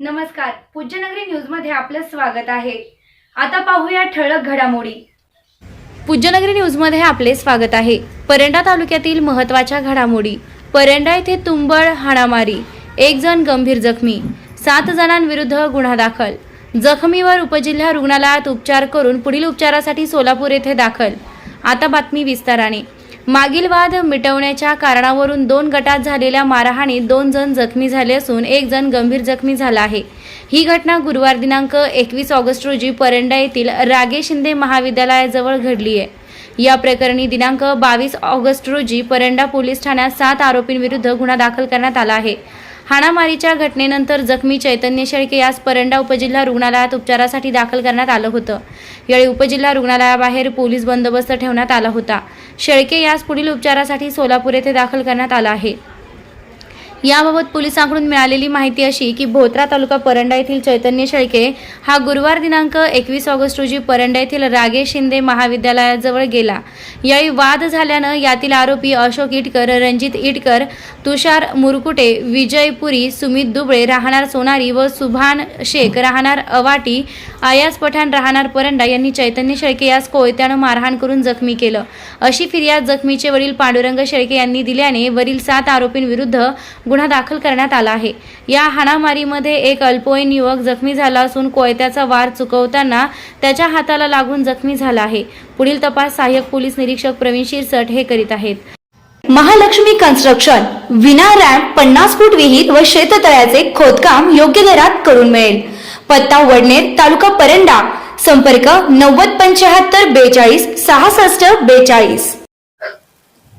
नमस्कार. पूज्यनगरी न्यूजमध्ये आपलं स्वागत आहे. आता पाहूया ठळक घडामोडी. पूज्यनगरी न्यूजमध्ये आपले स्वागत आहे. परंडा तालुक्यातील महत्त्वाच्या घडामोडी. परंडा येथे तुंबळ हाणामारी एक जण गंभीर जखमी सात जणांविरुद्ध गुन्हा दाखल. जखमीवर उपजिल्हा रुग्णालयात उपचार करून पुढील उपचारासाठी सोलापूर येथे दाखल. आता बातमी विस्ताराने. मागील वाद मिटवण्याच्या कारणावरून दोन गटात झालेल्या मारहाणीत दोन जण जखमी झाले असून एक जण गंभीर जखमी झाला आहे. ही घटना गुरुवार दिनांक एकवीस ऑगस्ट रोजी परंडा येथील रागे शिंदे महाविद्यालयाजवळ घडली आहे. या प्रकरणी दिनांक बावीस ऑगस्ट रोजी परंडा पोलीस ठाण्यात सात आरोपींविरुद्ध गुन्हा दाखल करण्यात आला आहे. हाणामारीच्या घटनेनंतर जखमी चैतन्य शेळके यास परंडा उपजिल्हा रुग्णालयात उपचारासाठी दाखल करण्यात आलं होतं. यावेळी उपजिल्हा रुग्णालयाबाहेर पोलीस बंदोबस्त ठेवण्यात आला होता. शेळके यास पुढील उपचारासाठी सोलापूर येथे दाखल करण्यात आला आहे. याबाबत पोलिसांकडून मिळालेली माहिती अशी की भोत्रा तालुका परंडा येथील चैतन्य शेळके हा गुरुवार दिनांक एकवीस ऑगस्ट रोजी परंडा येथील रागे शिंदे महाविद्यालयाजवळ गेला. यावेळी वाद झाल्यानं यातील आरोपी अशोक इटकर रणजित इटकर तुषार मुरकुटे विजयपुरी सुमित दुबळे राहणार सोनारी व सुभान शेख राहणार अवाटी आयास पठाण राहणार परंडा यांनी चैतन्य शेळके यास कोयत्यानं मारहाण करून जखमी केलं. अशी फिर्याद जखमीचे वडील पांडुरंग शेळके यांनी दिल्याने वरील सात आरोपींविरुद्ध गुन्हा दाखल करण्यात आला आहे. या हाणामारीमध्ये एक अल्पवयीन युवक जखमी झाला असून कोयत्याचा वार चुकवताना त्याच्या हाताला लागून जखमी झाला आहे. पुढील तपास सहाय्यक पोलीस निरीक्षक प्रवीण शिरसट हे करीत आहेत. महालक्ष्मी कन्स्ट्रक्शन विना रॅम्प पन्नास फूट विहीर व शेततळ्याचे खोदकाम योग्य दरात करून मिळेल. पत्ता वडनेर तालुका परंडा. संपर्क नव्वद पंच्याहत्तर बेचाळीस सहासष्ट बेचाळीस.